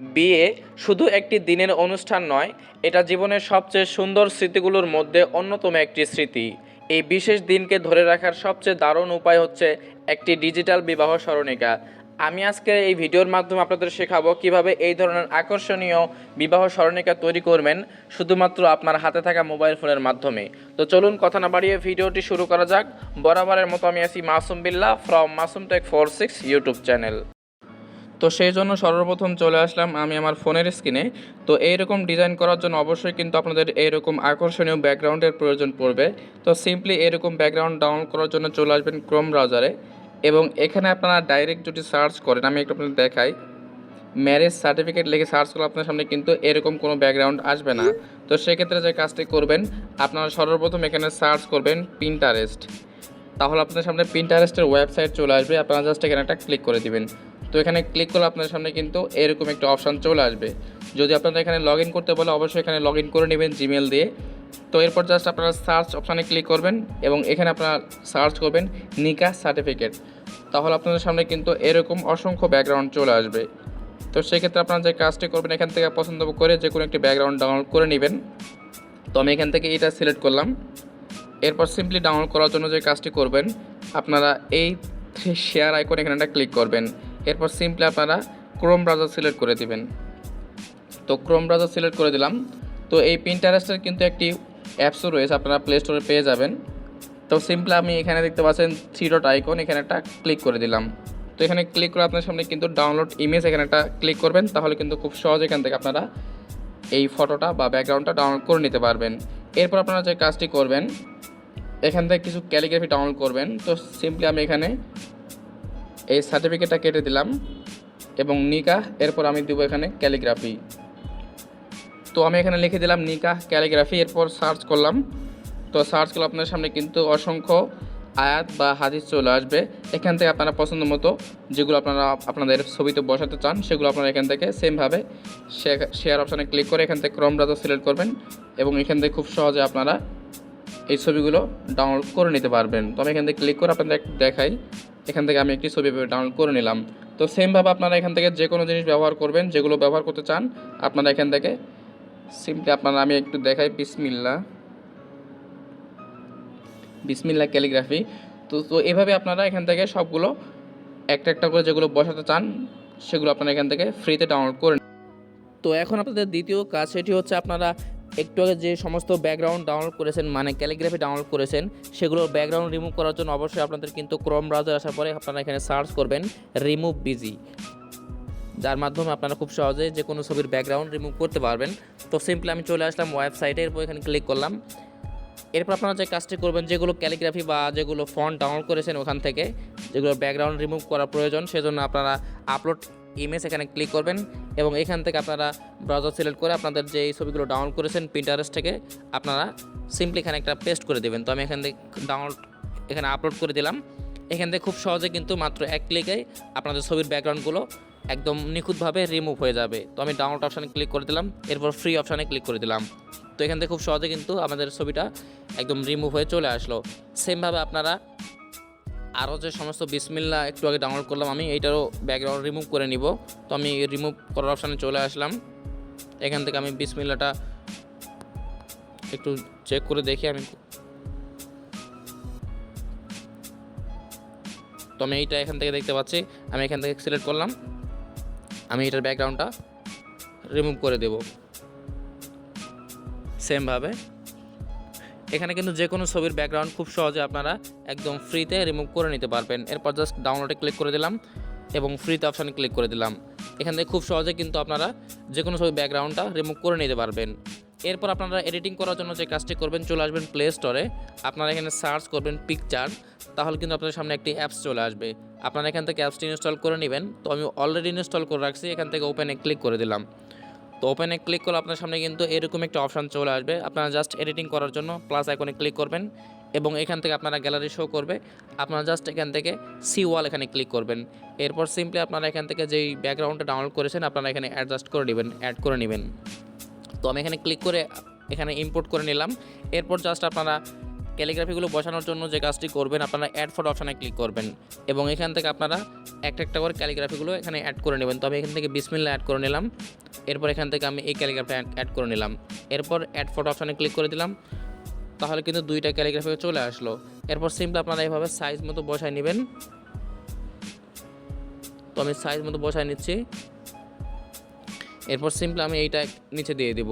বিয়ে শুধু একটি দিনের অনুষ্ঠান নয়, এটা জীবনের সবচেয়ে সুন্দর স্মৃতিগুলোর মধ্যে অন্যতম একটি স্মৃতি। এই বিশেষ দিনকে ধরে রাখার সবচেয়ে দারুণ উপায় হচ্ছে একটি ডিজিটাল বিবাহ স্মরণিকা। আমি আজকে এই ভিডিওর মাধ্যমে আপনাদের শেখাবো কীভাবে এই ধরনের আকর্ষণীয় বিবাহ স্মরণিকা তৈরি করবেন, শুধুমাত্র আপনার হাতে থাকা মোবাইল ফোনের মাধ্যমে। তো চলুন কথা না বাড়িয়ে ভিডিওটি শুরু করা যাক। বরাবরের মতো আমি আছি Masum Billa from Masum tech four six YouTube channel তো সেই জন্য সর্বপ্রথম চলে আসলাম আমি আমার ফোনের স্ক্রিনে। তো এইরকম ডিজাইন করার জন্য অবশ্যই কিন্তু আপনাদের এইরকম আকর্ষণীয় ব্যাকগ্রাউন্ডের প্রয়োজন পড়বে। তো সিম্পলি এরকম ব্যাকগ্রাউন্ড ডাউনলোড করার জন্য চলে আসবেন ক্রোম ব্রাউজারে এবং এখানে আপনারা ডাইরেক্ট যদি সার্চ করেন, আমি একটু আপনাদের দেখাই। ম্যারেজ সার্টিফিকেট লিখে সার্চ করলে আপনার সামনে কিন্তু এরকম কোনো ব্যাকগ্রাউন্ড আসবে না। তো সেক্ষেত্রে যে কাজটি করবেন, আপনারা সর্বপ্রথম এখানে সার্চ করবেন পিন্টারেস্ট তাহলে আপনার সামনে পিন্টারেস্টের ওয়েবসাইট চলে আসবে। আপনারা জাস্ট এখানে একটা ক্লিক করে দিবেন। তো এখানে ক্লিক করলে আপনাদের সামনে কিন্তু এরকম একটা অপশান চলে আসবে। যদি আপনারা এখানে লগ করতে বলে, অবশ্যই এখানে লগ করে নেবেন জিমেল দিয়ে। তো এরপর জাস্ট আপনারা সার্চ অপশানে ক্লিক করবেন এবং এখানে আপনারা সার্চ করবেন নিকা সার্টিফিকেট তাহলে আপনাদের সামনে কিন্তু এরকম অসংখ্য ব্যাকগ্রাউন্ড চলে আসবে। তো সেক্ষেত্রে আপনারা যে কাজটি করবেন, এখান থেকে পছন্দ করে যে কোনো একটি ব্যাকগ্রাউন্ড ডাউনলোড করে নেবেন। তো আমি এখান থেকে এটা সিলেক্ট করলাম। এরপর সিম্পলি ডাউনলোড করার জন্য যে কাজটি করবেন, আপনারা এই শেয়ার আইকন এখানে একটা ক্লিক করবেন। এরপর সিম্পলি আপনারা ক্রোম ব্রাউজার সিলেক্ট করে দিবেন। তো ক্রোম ব্রাউজার সিলেক্ট করে দিলাম। তো এই পিন্টারেস্টের কিন্তু একটি অ্যাপসও রয়েছে, আপনারা প্লে স্টোরে পেয়ে যাবেন। তো সিম্পলি আমি এখানে দেখতে পাচ্ছেন থ্রি ডট আইকন এখানে একটা ক্লিক করে দিলাম। তো এখানে ক্লিক করে আপনার সামনে কিন্তু ডাউনলোড ইমেজ এখানে একটা ক্লিক করবেন, তাহলে কিন্তু খুব সহজ এখান থেকে আপনারা এই ফটোটা বা ব্যাকগ্রাউন্ডটা ডাউনলোড করে নিতে পারবেন। এরপর আপনারা যে কাজটি করবেন, এখান থেকে কিছু ক্যালিগ্রাফি ডাউনলোড করবেন। তো সিম্পলি আমি এখানে এই সার্টিফিকেটটা কেটে দিলাম এবং নিকা এরপর আমি দেবো এখানে ক্যালিগ্রাফি তো আমি এখানে লিখে দিলাম নিকা ক্যালিগ্রাফি এরপর সার্চ করলাম। তো সার্চ করলে আপনার সামনে কিন্তু অসংখ্য আয়াত বা হাদিস চলে আসবে। এখান থেকে আপনারা পছন্দ মতো যেগুলো আপনারা আপনাদের ছবিতে বসাতে চান, সেগুলো আপনারা এখান থেকে সেমভাবে শেয়ার অপশানে ক্লিক করে এখান থেকে ক্রম ব্রাউজার সিলেক্ট করবেন এবং এখান থেকে খুব সহজে আপনারা এই ছবিগুলো ডাউনলোড করে নিতে পারবেন। তো আমি এখান থেকে ক্লিক করে আপনাদের দেখাই। এখান থেকে আমি একটি ছবি ডাউনলোড করে নিলাম। তো সেমভাবে আপনারা এখান থেকে যে কোনো জিনিস ব্যবহার করবেন, যেগুলো ব্যবহার করতে চান, আপনারা এখান থেকে সিম্পলি আপনারা আমি একটু দেখাই বিসমিল্লা। বিসমিল্লা ক্যালিগ্রাফি তো তো এভাবে আপনারা এখান থেকে সবগুলো একটা একটা করে যেগুলো বসাতে চান, সেগুলো আপনারা এখান থেকে ফ্রিতে ডাউনলোড করে। তো এখন আপনাদের দ্বিতীয় কাজ, সেটি হচ্ছে আপনারা একটু আগে যে সমস্ত ব্যাকগ্রাউন্ড ডাউনলোড করেছেন মানে ক্যালিগ্রাফি ডাউনলোড করেছেন, সেগুলো ব্যাকগ্রাউন্ড রিমুভ করার জন্য অবশ্যই আপনাদের কিন্তু ক্রোম ব্রাউজার আসার পরে আপনারা এখানে সার্চ করবেন রিমুভ বিজি যার মাধ্যমে আপনারা খুব সহজে যে কোনো ছবির ব্যাকগ্রাউন্ড রিমুভ করতে পারবেন। তো সিম্পলি আমি চলে আসলাম ওয়েবসাইটে এরপর এখানে ক্লিক করলাম। এরপর আপনারা যে কাজটি করবেন, যেগুলো ক্যালিগ্রাফি বা যেগুলো ফন্ট ডাউনলোড করেছেন ওখান থেকে, যেগুলো ব্যাকগ্রাউন্ড রিমুভ করা প্রয়োজন, সেজন্য আপনারা আপলোড ইমেজ এখানে ক্লিক করবেন এবং এখান থেকে আপনারা ব্রাউজার সিলেক্ট করে আপনাদের যে ছবিগুলো ডাউনলোড করেছেন প্রিন্টারেস্ট থেকে আপনারা সিম্পলি এখানে একটা পেস্ট করে দেবেন। তো আমি এখান থেকে ডাউনলোড এখানে আপলোড করে দিলাম। এখান থেকে খুব সহজে কিন্তু মাত্র এক ক্লিকে আপনাদের ছবির ব্যাকগ্রাউন্ডগুলো একদম নিখুঁতভাবে রিমুভ হয়ে যাবে। তো আমি ডাউনলোড অপশানে ক্লিক করে দিলাম, এরপর ফ্রি অপশানে ক্লিক করে দিলাম। তো এখান থেকে খুব সহজে কিন্তু আমাদের ছবিটা একদম রিমুভ হয়ে চলে আসলো। সেমভাবে আপনারা আরও যে সমস্ত বিসমিল্লা একটু আগে ডাউনলোড করলাম আমি, এইটারও ব্যাকগ্রাউন্ড রিমুভ করে নিব। তো আমি রিমুভ করার অপশানে চলে আসলাম। এখান থেকে আমি বিসমিল্লাটা একটু চেক করে দেখি আমি। তো আমি এইটা এখান থেকে দেখতে পাচ্ছি, আমি এখান থেকে সিলেক্ট করলাম। আমি এটার ব্যাকগ্রাউন্ডটা রিমুভ করে দেব। সেমভাবে এখানে কিন্তু যে কোনো ছবির ব্যাকগ্রাউন্ড খুব সহজে আপনারা একদম ফ্রিতে রিমুভ করে নিতে পারবেন। এরপর জাস্ট ডাউনলোডে ক্লিক করে দিলাম এবং ফ্রিতে অপশানে ক্লিক করে দিলাম। এখান থেকে খুব সহজে কিন্তু আপনারা যে কোনো ছবির ব্যাকগ্রাউন্ডটা রিমুভ করে নিতে পারবেন। এরপর আপনারা এডিটিং করার জন্য যে কাজটি করবেন, চলে আসবেন প্লে স্টোরে আপনারা এখানে সার্চ করবেন পিকচার তাহলে কিন্তু আপনার সামনে একটি অ্যাপস চলে আসবে। আপনারা এখান থেকে অ্যাপসটি ইনস্টল করে নেবেন। তো আমি অলরেডি ইনস্টল করে রাখছি, এখান থেকে ওপেনে ক্লিক করে দিলাম। তো ওপেনে ক্লিক করলে আপনার সামনে কিন্তু এরকম একটা অপশান চলে আসবে। আপনারা জাস্ট এডিটিং করার জন্য প্লাস আইকনে ক্লিক করবেন এবং এখান থেকে আপনারা গ্যালারি শো করবে। আপনারা জাস্ট এখান থেকে সি ওয়াল এখানে ক্লিক করবেন। এরপর সিম্পলি আপনারা এখান থেকে যেই ব্যাকগ্রাউন্ডটা ডাউনলোড করেছেন, আপনারা এখানে অ্যাডজাস্ট করে নেবেন অ্যাড করে নেবেন। তো আমি এখানে ক্লিক করে এখানে ইম্পোর্ট করে নিলাম। এরপর জাস্ট আপনারা ক্যালিগ্রাফিগুলো বসানোর জন্য যে কাজটি করবেন, আপনারা অ্যাড ফটো অপশানে ক্লিক করবেন। এবং এখান থেকে আপনারা একটা একটা করে ক্যালিগ্রাফিগুলো এখানে অ্যাড করে নেবেন। তো আমি এখান থেকে বিসমিল্লা অ্যাড করে নিলাম। এরপর এখান থেকে আমি এই ক্যালিগ্রাফি অ্যাড করে নিলাম। এরপর অ্যাড ফটো অপশানে ক্লিক করে দিলাম। তাহলে কিন্তু দুইটা ক্যালিগ্রাফি চলে আসলো। এরপর সিম্পল আপনারা এইভাবে সাইজ মতো বসায় নেবেন। তো আমি সাইজ মতো বসায় নিচ্ছি। এরপর সিম্পল আমি এইটা নিচে দিয়ে দিব।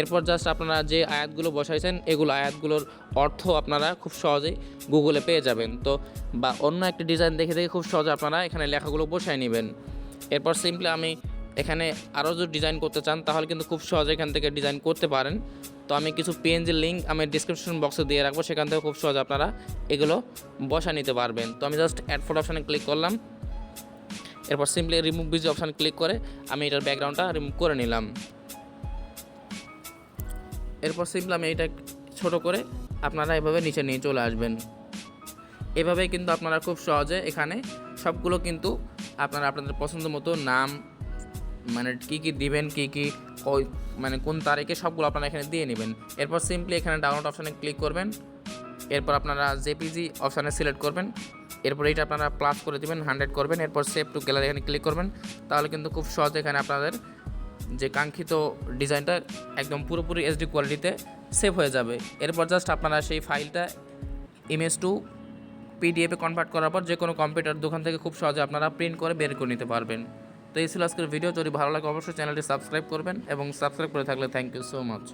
এরপর জাস্ট আপনারা যে আয়াতগুলো বসাইছেন, এগুলো আয়াতগুলোর অর্থ আপনারা খুব সহজেই গুগলে পেয়ে যাবেন। তো, বা অন্য একটি ডিজাইন দেখে দেখে খুব সহজে আপনারা এখানে লেখাগুলো বসায় নেবেন। এরপর সিম্পলি আমি এখানে আরও যদি ডিজাইন করতে চান, তাহলে কিন্তু খুব সহজে এখান থেকে ডিজাইন করতে পারেন। তো আমি কিছু পিএনজির লিঙ্ক আমি ডিসক্রিপশন বক্সে দিয়ে রাখব, সেখান থেকে খুব সহজে আপনারা এগুলো বসা নিতে পারবেন। তো আমি জাস্ট অ্যাড অপশানে ক্লিক করলাম। এরপর simply remove BG option click করে আমি এটার ব্যাকগ্রাউন্ডটা রিমুভ করে নিলাম। এরপর সিম্পলি আমি এটা ছোট করে আপনারা এভাবে নিচে নিয়ে চলে আসবেন। এভাবেই কিন্তু আপনারা খুব সহজে এখানে সবগুলো কিন্তু আপনারা আপনাদের পছন্দ মতো নাম মানে কি কি দিবেন, কি কি মানে কোন তারিখে সবগুলো আপনারা এখানে দিয়ে নেবেন। এরপর সিম্পলি এখানে ডাউনলোড অপশানে ক্লিক করবেন। এরপর আপনারা জেপিজি অপশানে সিলেক্ট করবেন। এরপর এইটা আপনারা প্লাস করে দিবেন হান্ড্রেড করবেন। এরপর সেভ টু গ্যালারি এখানে ক্লিক করবেন। তাহলে কিন্তু খুব সহজে এখানে আপনাদের যে কাঙ্ক্ষিত ডিজাইনটা একদম পুরোপুরি এইচডি কোয়ালিটিতে সেভ হয়ে যাবে। এরপর জাস্ট আপনারা সেই ফাইলটা ইমেজ টু পিডিএফে কনভার্ট করার পর যে কোনো কম্পিউটার দোকান থেকে খুব সহজে আপনারা প্রিন্ট করে বের করে নিতে পারবেন। তো এই ছিল আজকের ভিডিও যদি ভালো লাগে অবশ্যই চ্যানেলটি সাবস্ক্রাইব করবেন এবং সাবস্ক্রাইব করে থাকলে থ্যাংক ইউ সো মাচ